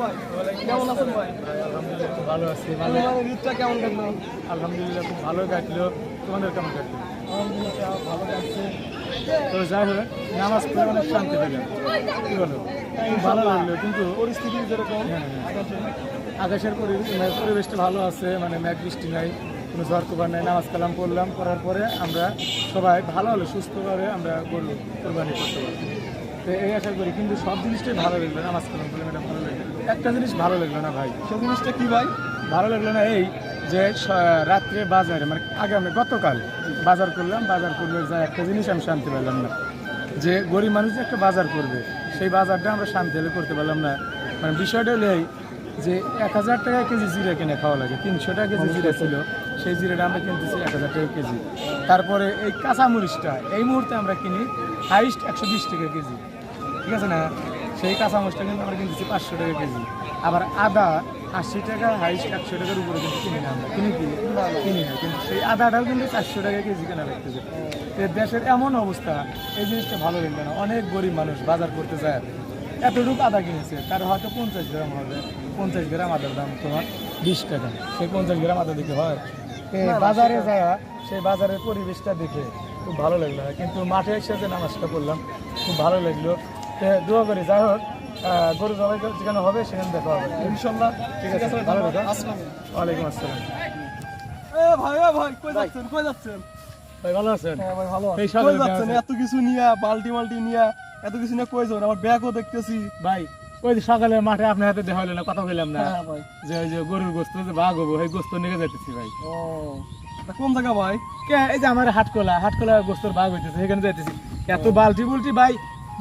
ভাই? কেমন আছেন ভাই? আলহামদুলিল্লাহ খুব ভালো। আছি ঈদটা কেমন কাটলো? আলহামদুলিল্লাহ খুব ভালো কাটলো। তোমাদের কেমন কাটলো? আলহামদুলিল্লাহ ভালো কাটছে। তো যাই হোক নামাজ পড়ে অনেক শান্তি পেলাম। কি বলো? ভালো লাগল কিন্তু পরিস্থিতি যেরকম হ্যাঁ, হ্যাঁ। আকাশে। আকাশের মানে পরিবেশটা ভালো আছে মানে মেঘ বৃষ্টি নাই কোনো ঝড় তুফান নাই নামাজ কালাম পড়লাম করার পরে আমরা সবাই ভালো হলো সুস্থভাবে আমরা গরু কোরবানি করতে পারব তো এই আশা করি কিন্তু সব জিনিসটাই ভালো লাগল নামাজ কালাম করলাম এটা ভালো একটা জিনিস ভালো লাগল না ভাই? সে জিনিসটা কি ভাই? ভালো লাগল না এই যে রাত্রে বাজারে মানে আগে আমি গতকাল বাজার করলাম বাজার করলে যা একটা জিনিস আমি শান্তি পেলাম না। যে গরিব মানুষ যে একটা বাজার করবে সেই বাজারটা আমরা শান্তি হলে করতে পারলাম না। মানে বিষয়টা হলো এই যে এক হাজার টাকা কেজি জিরা কিনে খাওয়া লাগে তিনশো টাকা কেজি জিরা ছিল সেই জিরাটা আমরা কিনতেছি এক হাজার টাকা কেজি। তারপরে এই কাঁচামরিচটা এই মুহূর্তে আমরা কিনি হাইস্ট একশো বিশ টাকা কেজি। ঠিক আছে না? সেই কাঁচামরিচটা কিন্তু আমরা কিনতেছি পাঁচশো টাকা কেজি। আবার আদা আশি টাকা হাইস্ট একশো টাকার উপরে কিন্তু কিনি না আমরা। কিনি কি? কিনি না। কিন্তু সেই আদাটাও কিন্তু চারশো টাকা কেজি কেনা লাগতেছে। দেশের এমন অবস্থা এই জিনিসটা ভালো লাগবে না। অনেক গরিব মানুষ বাজার করতে যায়। এতটুকু আদা কিনেছে তার হয়তো পঞ্চাশ গ্রাম হবে। পঞ্চাশ গ্রাম আদার দাম তোমার বিশ টাকা। সেই পঞ্চাশ গ্রাম আদা দিতে হয়। এই বাজারে যায় সেই বাজারের পরিবেশটা দেখে খুব ভালো লাগল। কিন্তু মাঠে এসে যে নামাজটা করলাম খুব ভালো লাগল। দোয়া করি। যাই হোক গরু জবাই যেখানে হবে সেখানে দেখা হবে। ইনশাল্লাহ। ঠিক আছে ভালো ওয়ালাইকুম আসসালাম। ভাই ভাই কই যাচ্ছেন কই যাচ্ছেন? ভাই ভালো আছেন? হ্যাঁ ভাই ভালো আছি। কই সকালে যাচ্ছেন এত কিছু নিয়া বালতি মাল্টি নিয়া এত কিছু নিয়ে কই যাবেন? আমার ব্যাগও দেখতেছি। ভাই ওই যে সকালে মাঠে আপনার হাতে দেখা হলো না কথা বললাম না। হ্যাঁ যে ওই যে গরুর গোস্ত যে বাঘ হব সেই গোস্ত নিয়ে যাইতেছি ভাই। ও কোন জায়গা ভাই? কে এই যে আমার হাটকোলা হাটকোলা গোস্তর বাঘ হইতেছে সেখানে যাইতেছি। এত বালতি বুলটি ভাই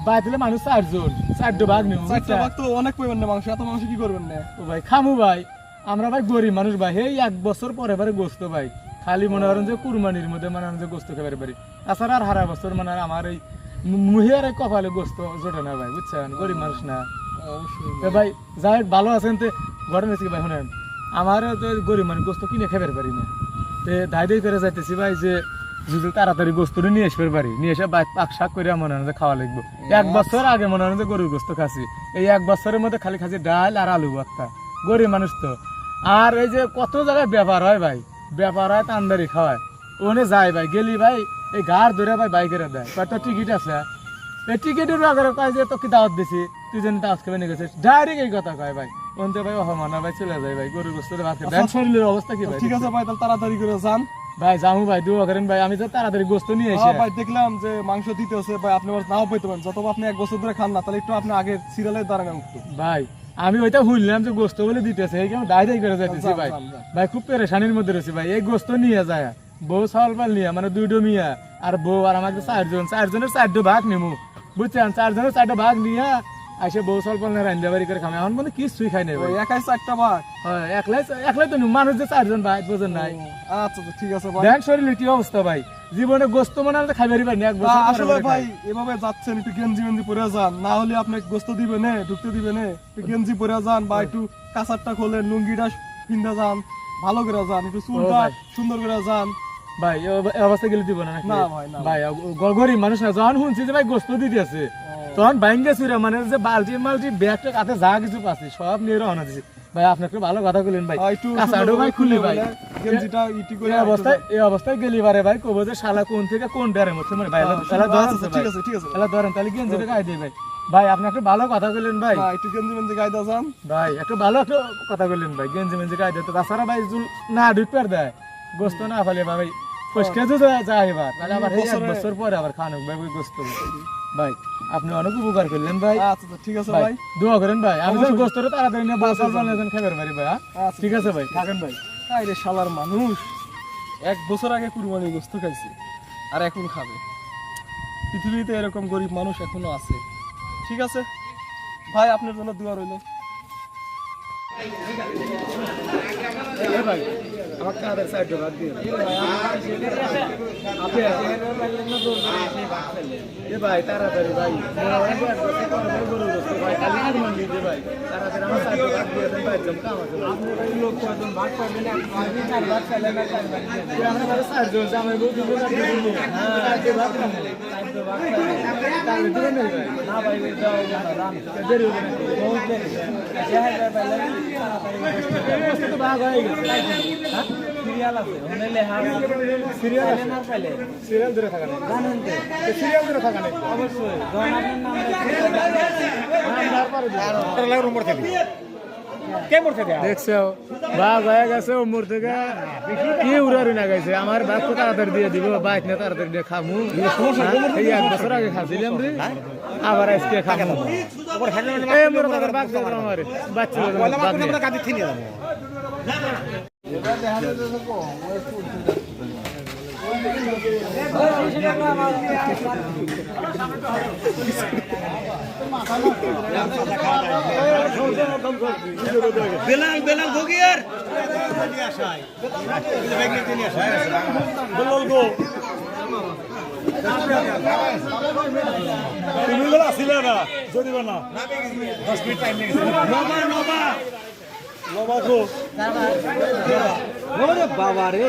বাইতলে মানুষ চারজন। চারটে বাঘ নেব চারটা ভাগ তো অনেক পরিমাণ মাংস এত মাংস কি করবেন না? ও ভাই খামু ভাই। আমরা ভাই গরিব মানুষ ভাই। এই এক বছর পরে পরে গোস্ত ভাই। খালি মনে করেন যে কুরবানির মধ্যে মানে যে গোস্ত খেতে পারি তাছাড়া আর হারা বছর মানে আমার এই মুহিয়ার কপালে গোস্ত জোটে না ভাই বুঝছেন? গরিব মানুষ না। অবশ্যই ভাই। যাই ভালো আছেন তো? ঘটনা কি ভাই শুনেন? আমার তো গরিব মানুষ গোস্ত কিনে খেতে পারি না। তো দায় করে যাইতেছি ভাই যে যদি তাড়াতাড়ি গোস্তটা নিয়ে আসতে পারি নিয়ে এসে পাক শাক করে মনে হয় খাওয়া লাগবে। এক বছর আগে মনে হয় গরুর গোস্ত খাসি এই এক বছরের মধ্যে খালি খাসি ডাল আর আলু ভর্তা। গরিব মানুষ তো। আর এই যে কত জায়গায় ব্যাপার হয় ভাই? ব্যাপার হয় তান্দারি খাওয়ায়। ওনে যায় ভাই গেলি ভাই এই গাড় ধরে ভাই বাইকের দেয় কয়টা টিকিট আছে? এই টিকিটের ব্যাপারে কয় যে তোকে দাওয়াত দিছি। তুই যেন দাওয়াত খাবে নিয়ে গেছিস। ডাইরেক্ট এই কথা কয় ভাই। অন্তে ভাই অহমানা ভাই চলে যায় ভাই গরুর গোস্ত ভাত। শরীরের অবস্থা কি ভাই? ঠিক আছে ভাই তাহলে তাড়াতাড়ি করে যান। ভাই জামু ভাই দুয়া করেন ভাই আমি তো তাড়াতাড়ি গোস্ত নিয়ে এসে হ্যাঁ ভাই দেখলাম যে মাংস দিতে হচ্ছে ভাই আপনি আবার নাও পেতে পারেন। যত আপনি এক বছর ধরে খান না তাহলে একটু আপনি আগে সিরিয়ালে দাঁড়ান ভাই আমি ওইটা ভুললাম যে গোস্ত বলে দিতেছে এই কেমন ডাইরেক্ট করে যাইতেছি ভাই। যান, যান। ভাই খুব পেরেশানির মধ্যে রয়েছে ভাই। এই গোস্ত নিয়ে যায় বউ চাউল পাল নিয়ে মানে দুইটো মিয়া আর বউ আর আমাকে চারজন চারজনের চারটো ভাগ নেমু। বুঝছেন? চারজনের চারটা ভাগ নিয়ে আসে বউ চাউল পাল রান্না বাড়ি করে খামে। এখন মানে কিছুই খাই নাই একাই চারটা ভাগ। হয়, একলাই একলাই তো মানুষ যে চারজন ভাই বোঝেন নাই আচ্ছা আচ্ছা, ঠিক আছে ভাই। দেন কি অবস্থা ভাই। জীবনে গোস্ত মনে খাইবারই পারি এক বছর আসলে ভাই এভাবে যাচ্ছেন একটু গেঞ্জি মেঞ্জি পরে যান। না হলে আপনি গোস্ত দিবে নে ঢুকতে দিবে নে একটু গেঞ্জি পরে যান বা একটু কাঁচারটা খোলেন লুঙ্গিটা পিন্ধে যান ভালো করে যান একটু চুলটা। সুন্দর করে যান। ভাই অবস্থা গেলে দিব না ভাই, গরিব মানুষ না যখন শুনছি যে ভাই গোস্ত দিতে আছে তখন বাইঙ্গে চুরে মানে যে বালতি মালতি ব্যাগটা কাতে যা কিছু পাচ্ছি সব নিয়ে রওনা দিছি। ভাই আপনি একটু ভালো কথা বললেন ভাই। আর একটু কাঁচাটাও সুন্দর ভাই খুলে খুলে ভাই। গেঞ্জিটা ইটি করে এই অবস্থায় এই অবস্থায় গেলি বারে ভাই কবো যে শালা কোন থেকে কোন ডেরের মধ্যে? মানে ভাই ধরেন আচ্ছা, ঠিক আছে ঠিক আছে। তাহলে ধরেন তাহলে গেঞ্জিটা গায়ে দিয়ে ভাই। ভাই আপনি একটু ভালো কথা বললেন ভাই। একটু গেঞ্জি মেঞ্জি গায়ে যান ভাই একটু ভালো একটু কথা বললেন ভাই গেঞ্জি মেঞ্জি গায়ে দিতে তাছাড়া ভাই জুল না ঢুকবার দেয় গোস্ত না ফালে ভাই। ফসকে তো যায় যায় এবার। তাহলে আবার এক বছর পরে আবার খানো ভাই গোস্ত। ভাই আপনি অনেক উপকার করলেন ভাই। আচ্ছা আচ্ছা, ঠিক আছে ভাই দোয়া করেন ভাই। আমি তো অবশ্যই। তাড়াতাড়ি নিয়ে বাসার বানালেন খাবার পারি ভাই হ্যাঁ? আচ্ছা, ঠিক আছে ভাই। থাকেন ভাই। আরে শালার মানুষ। এক বছর আগে কুরবানি গোস্ত খাইছে আর এখন খাবে। পৃথিবীতে এরকম গরিব মানুষ এখনও আছে। ঠিক আছে? ভাই আপনার জন্য দোয়া রইল। ভাই আমার কাদের সাইড ভাগ দিয়ে আপনি এ ভাই তাড়াতাড়ি ভাই গরু গোস্ত ভাই খালি কুরবান দিতে ভাই তাড়াতাড়ি আমার সাইড ভাগ দিয়ে দেন ভাই জম কাম আছে আপনি ভাই লোক কয়জন ভাগ পাবেন আপনি চার ভাগ চাইলেন না চার ভাগ আমরা ভাই সাইড জন জামাই বউ দিবে না দিবে হ্যাঁ সাইড ভাগ সাইড ভাগ তাহলে দিবেন না ভাই না ভাই যাও না রাম দেরি হবে না বহুত দেরি সিরিয়াল ধরে থাকা নেই। সিরিয়াল ধরে থাকা নেই। দেখছ বাঘ হয়ে গেছে ও মোর থেকে। কি উড়ারি না গেছে আমার বাঘ তো তাড়াতাড়ি দিয়ে দিব। বাইক না তাড়াতাড়ি দিয়ে খামু। হ্যাঁ, এই এক বছর আগে খাচ্ছিলাম রে। আবার আজকে খামু। বেলাল বেলাল ভোগিয়ার বেলাল ভোগিয়ার মোর কাকার না নিয়ে। বেলাল বেলাল ভোগিয়ার বাবা রে।